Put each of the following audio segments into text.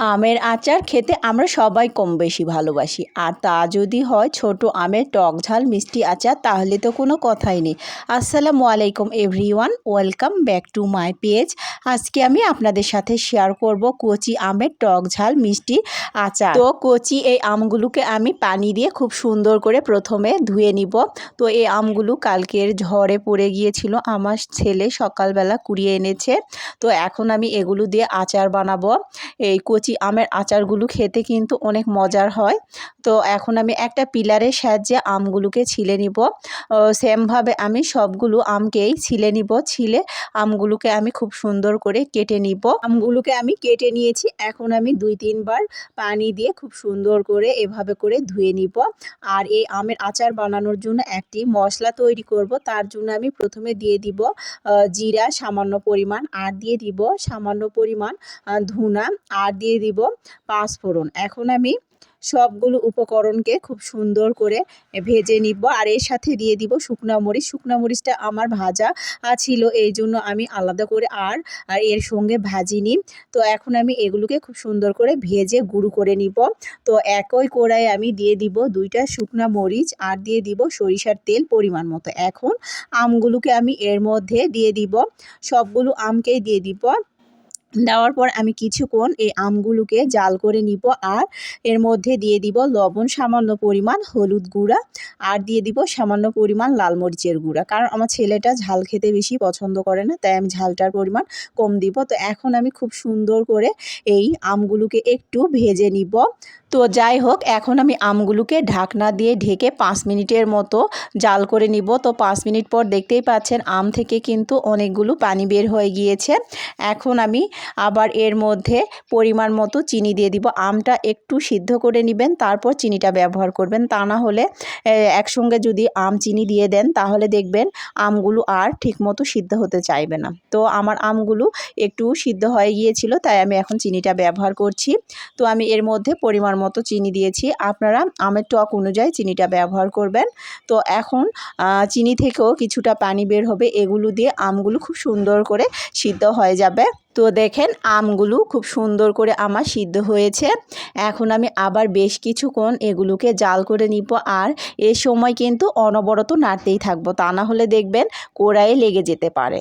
আমের আচার খেতে আমরা সবাই কম বেশি ভালোবাসি। আর তা যদি হয় ছোট আমের টক ঝাল, মিষ্টি আচার, তাহলে তো কোনো কথাই নেই। আসসালামু আলাইকুম everyone, welcome back to my page. আজকে আমি আপনাদের সাথে শেয়ার করব কচি আমের টক ঝাল, মিষ্টি আচার। তো কচি এই আমগুলোকে আমি পানি দিয়ে খুব সুন্দর করে প্রথমে ধুয়ে নিব। তো এই আমগুলো কালকের ঝড়ে পড়ে গিয়েছিল, আমার ছেলে সকালবেলা কুড়িয়ে এনেছে। তো এখন আমি এগুলো দিয়ে আচার বানাবো। এই কচি আমের আচারগুলো খেতে কিন্তু অনেক মজার হয়। তো এখন আমি একটা পিলারের সাহায্যে আমগুলোকে ছিলে নিব। সেমভাবে আমি সবগুলো আমকেই ছিলে নিব। ছিলে আমগুলোকে আমি খুব সুন্দর করে কেটে নিব। আমগুলোকে আমি কেটে নিয়েছি। এখন আমি দুই, তিনবার পানি দিয়ে খুব সুন্দর করে এভাবে করে ধুয়ে নিব। আর এই আমের আচার বানানোর জন্য একটি মশলা তৈরি করব। তার জন্য আমি প্রথমে দিয়ে দিব জিরা সামান্য পরিমাণ, আর দিয়ে দিব সামান্য পরিমাণ ধুনা, আর দিয়ে দিব পাঁচ ফোড়ন। এখন আমি সবগুলো উপকরণকে খুব সুন্দর করে ভেজে নিব আর এর সাথে দিয়ে দিব শুকনো মরিচ। শুকনো মরিচটা আমার ভাজা ছিল, এই জন্য আমি আলাদা করে আর আর এর সঙ্গে ভাজিনি। তো এখন আমি এগুলোকে খুব সুন্দর করে ভেজে গুঁড়ো করে নিব। তো একই কড়াই আমি দিয়ে দিব দুইটা শুকনো মরিচ আর দিয়ে দিব সরিষার তেল পরিমাণ মতো। এখন আমগুলোকে আমি এর মধ্যে দিয়ে দিব। সবগুলো আমকেই দিয়ে দিব। দেওয়ার পর আমি কিছুক্ষণ এই আমগুলোকে জাল করে নিব আর এর মধ্যে দিয়ে দিব লবণ, সামান্য পরিমাণ হলুদ গুঁড়া আর দিয়ে দিব সামান্য পরিমাণ লাল মরিচের গুঁড়া। কারণ আমার ছেলেটা ঝাল খেতে বেশি পছন্দ করে না, তাই আমি ঝালটার পরিমাণ কম দিব। তো এখন আমি খুব সুন্দর করে এই আমগুলোকে একটু ভেজে নিব। তো যাই হোক, এখন আমি আমগুলোকে ঢাকনা দিয়ে ঢেকে পাঁচ মিনিটের মতো জাল করে নিব। তো পাঁচ মিনিট পর দেখতেই পাচ্ছেন আম থেকে কিন্তু অনেকগুলো পানি বের হয়ে গিয়েছে। এখন আমি আবার এর মধ্যে পরিমাণ মতো চিনি দিয়ে দিব। আমটা একটু সিদ্ধ করে নেবেন, তারপর চিনিটা ব্যবহার করবেন। তা না হলে একসঙ্গে যদি আম চিনি দিয়ে দেন, তাহলে দেখবেন আমগুলো আর ঠিকমতো সিদ্ধ হতে চাইবে না। তো আমার আমগুলো একটু সিদ্ধ হয়ে গিয়েছিল, তাই আমি এখন চিনিটা ব্যবহার করছি। তো আমি এর মধ্যে পরিমাণ মতো চিনি দিয়েছি। আপনারা আমের টক অনুযায়ী চিনিটা ব্যবহার করবেন। তো এখন চিনি থেকেও কিছুটা পানি বের হবে। এগুলো দিয়ে আমগুলো খুব সুন্দর করে সিদ্ধ হয়ে যাবে। তো দেখেন, আমগুলো খুব সুন্দর করে আমার সিদ্ধ হয়েছে। এখন আমি আবার বেশ কিছুক্ষণ এগুলোকে জাল করে নিব। আর এ সময় কিন্তু অনবরত নাড়তেই থাকব। তা না হলে দেখবেন কোড়ায় লেগে যেতে পারে।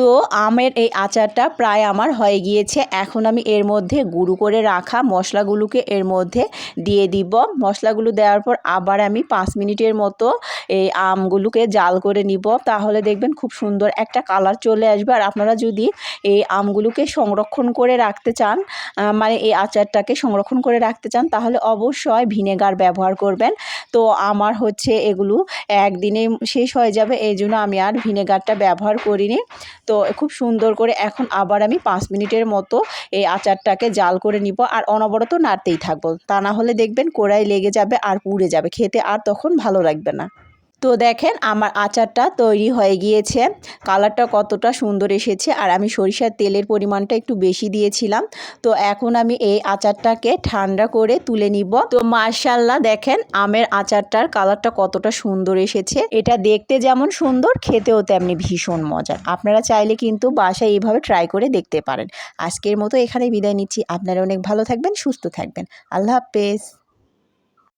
তো আমের এই আচারটা প্রায় আমার হয়ে গিয়েছে। এখন আমি এর মধ্যে গুঁড়ো করে রাখা মশলাগুলোকে এর মধ্যে দিয়ে দিব। মশলাগুলো দেওয়ার পর আবার আমি পাঁচ মিনিটের মতো এই আমগুলোকে জাল করে নিব। তাহলে দেখবেন খুব সুন্দর একটা কালার চলে আসবে। আর আপনারা যদি এই আমগুলোকে সংরক্ষণ করে রাখতে চান মানে এই আচারটাকে সংরক্ষণ করে রাখতে চান, তাহলে অবশ্যই ভিনেগার ব্যবহার করবেন। তো আমার হচ্ছে এগুলো একদিনে শেষ হয়ে যাবে। এই জন্য আমি আর ভিনেগারটা ব্যবহার করিনি। তো খুব সুন্দর করে এখন আবার আমি পাঁচ মিনিটের মতো এই আচারটাকে জাল করে নিব আর অনবরত নাড়তেই থাকব। তা না হলে দেখবেন কোড়াই লেগে যাবে আর পুড়ে যাবে, খেতে আর তখন ভালো লাগবে না। তো দেখেন আমার আচারটা তৈরি হয়ে গিয়েছে। কালারটা কতটা সুন্দর এসেছে আর আমি সরিষার তেলের পরিমাণটা একটু বেশি দিয়েছিলাম। তো এখন আমি এই আচারটাকে ঠান্ডা করে তুলে নিব। তো মার্শাল্লাহ দেখেন আমের আচারটার কালারটা কতটা সুন্দর এসেছে। এটা দেখতে যেমন সুন্দর, খেতেও তেমনি ভীষণ মজার। আপনারা চাইলে কিন্তু বাসায় এইভাবে ট্রাই করে দেখতে পারেন। আজকের মতো এখানে বিদায় নিচ্ছি। আপনারা অনেক ভালো থাকবেন, সুস্থ থাকবেন। আল্লাহ হাফেজ।